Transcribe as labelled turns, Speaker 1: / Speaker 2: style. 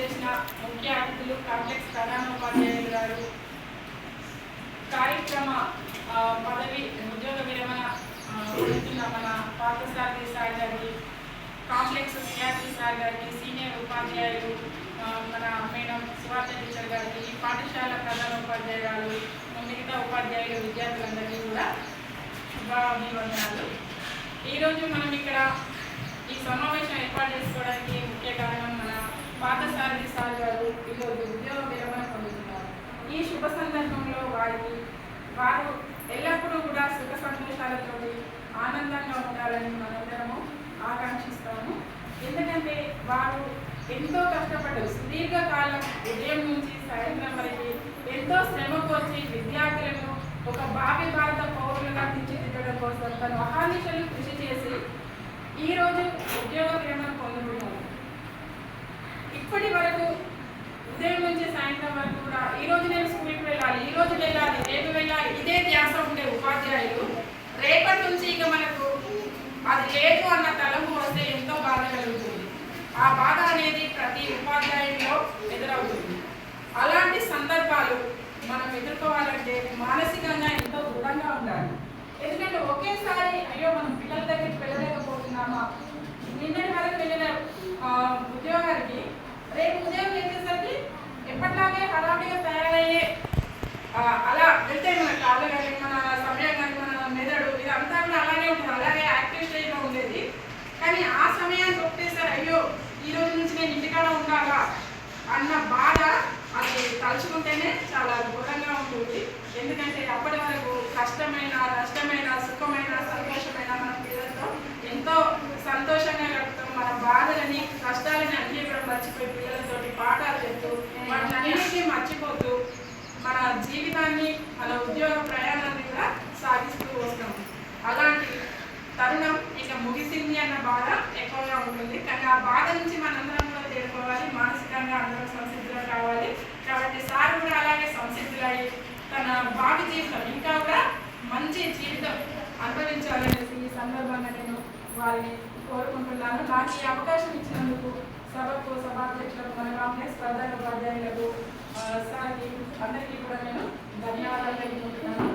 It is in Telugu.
Speaker 1: విచ్చేసిన ముఖ్య అతిథులు కాంప్లెక్స్ ప్రధానోపాధ్యాయులు గారు. కార్యక్రమ పదవి ఉద్యోగ విరమణ పొందుతున్న మన పార్థసారథి సార్ గారికి కాంప్లెక్స్ సిఆర్టీ సార్ గారికి సీనియర్ ఉపాధ్యాయులు మన మేడం సువార్త టీచర్ గారికి ఈ పాఠశాల ప్రధానోపాధ్యాయురాలు మిగతా ఉపాధ్యాయులు విద్యార్థులందరికీ కూడా శుభాభివందనాలు. ఈరోజు మనం ఇక్కడ ఈ సమావేశం ఏర్పాటు చేసుకోవడానికి ముఖ్య కారణం మన పాత ఈరోజు ఉద్యోగ విరమణ పొందుతున్నారు ఈ శుభ సందర్భంలో వారికి వారు ఎల్లప్పుడూ కూడా సుఖ సంతోషాలతో ఆనందంగా ఉండాలని మనందరము ఆకాంక్షిస్తాము. ఎందుకంటే వారు ఎంతో కష్టపడ్డారు. సుదీర్ఘకాలం ఉదయం నుంచి సాయంత్రం వరకు ఎంతో శ్రమ కోర్చి విద్యార్థులను ఒక భావి భారత పౌరులుగా తీర్చిదిద్దడం కోసం తను అహానిశలు కృషి చేసి ఈ రోజు ఉద్యోగ విరమణ పొందుతున్నారు. ఇప్పటి వరకు ఉదయం నుంచి సాయంత్రం వరకు కూడా ఈ రోజు నేను స్కూల్కి వెళ్ళాలి ఈ రోజు వెళ్ళాలి రేపు వెళ్ళాలి. ఇదే ధ్యాస ఉండే ఉపాధ్యాయులు. రేపటి నుంచి ఇక మనకు అది లేదు అన్న తలంపు వస్తే ఎంతో బాధ కలుగుతుంది. ఆ బాధ అనేది ప్రతి ఉపాధ్యాయుల్లో ఎదురవుతుంది. అలాంటి సందర్భాలు మనం ఎదుర్కోవాలంటే మానసికంగా ఎంతో దృఢంగా ఉండాలి. ఎందుకంటే ఒకేసారి అయ్యో మనం పిల్లల దగ్గరికి వెళ్ళలేకపోతున్నామా? నిన్నటి వరకు వెళ్ళిన ఉద్యోగాలు ఉద్యోగానికి రేపు ఉదయం లేచేసరికి ఎప్పటిలాగే హడావిడిగా తయారయ్యే అలా వెళ్తే మన కాళ్ళు కానీ మన సమయం కానీ మన మెదడు ఇదంతా కూడా అలాగే ఉంటుంది. అలాగే యాక్టివ్ స్టేజ్లో ఉండేది. కానీ ఆ సమయానికి ఒకటేసారి అయ్యో ఈ రోజు నుంచి నేను ఇంటికాడ ఉండాలా అన్న బాధ అది తలుచుకుంటేనే చాలా ఘోరంగా ఉంటుంది ఎందుకంటే అప్పటి వరకు కష్టమైన నష్టమైన సుఖమైన సంతోషమైన మన పిల్లలతో ఎంతో సంతోషంగా గడుపుతాం మన బాధలని కష్టాలని అన్ని కూడా మర్చిపోయి పిల్లలతోటి పాఠాలు చెప్తూ వాటిని అన్నిటినీ మర్చిపోతూ మన జీవితాన్ని మన ఉద్యోగ ప్రయాణాన్ని కూడా సాగిస్తూ వస్తాం అలాంటి తరుణం ఇక ముగిసింది అన్న బాధ ఎక్కువగా ఉంటుంది. కానీ ఆ బాధ నుంచి మనందరం కూడా తేరుకోవాలి. మానసికంగా అందరం సంసిద్ధులు కావాలి. కాబట్టి సార్ కూడా అలాగే సంసిద్ధులై తన భావి జీవితం ఇంకా కూడా మంచి జీవితం అనుభవించాలనేసి ఈ సందర్భంగా నేను వారిని కోరుకుంటున్నాను. నాకు ఈ అవకాశం ఇచ్చినందుకు సభకు కాంప్లెక్స్ ప్రధాన ఉపాధ్యాయులకు సార్కి అందరికీ కూడా నేను ధన్యవాదాలు తెలుపుకుంటున్నాను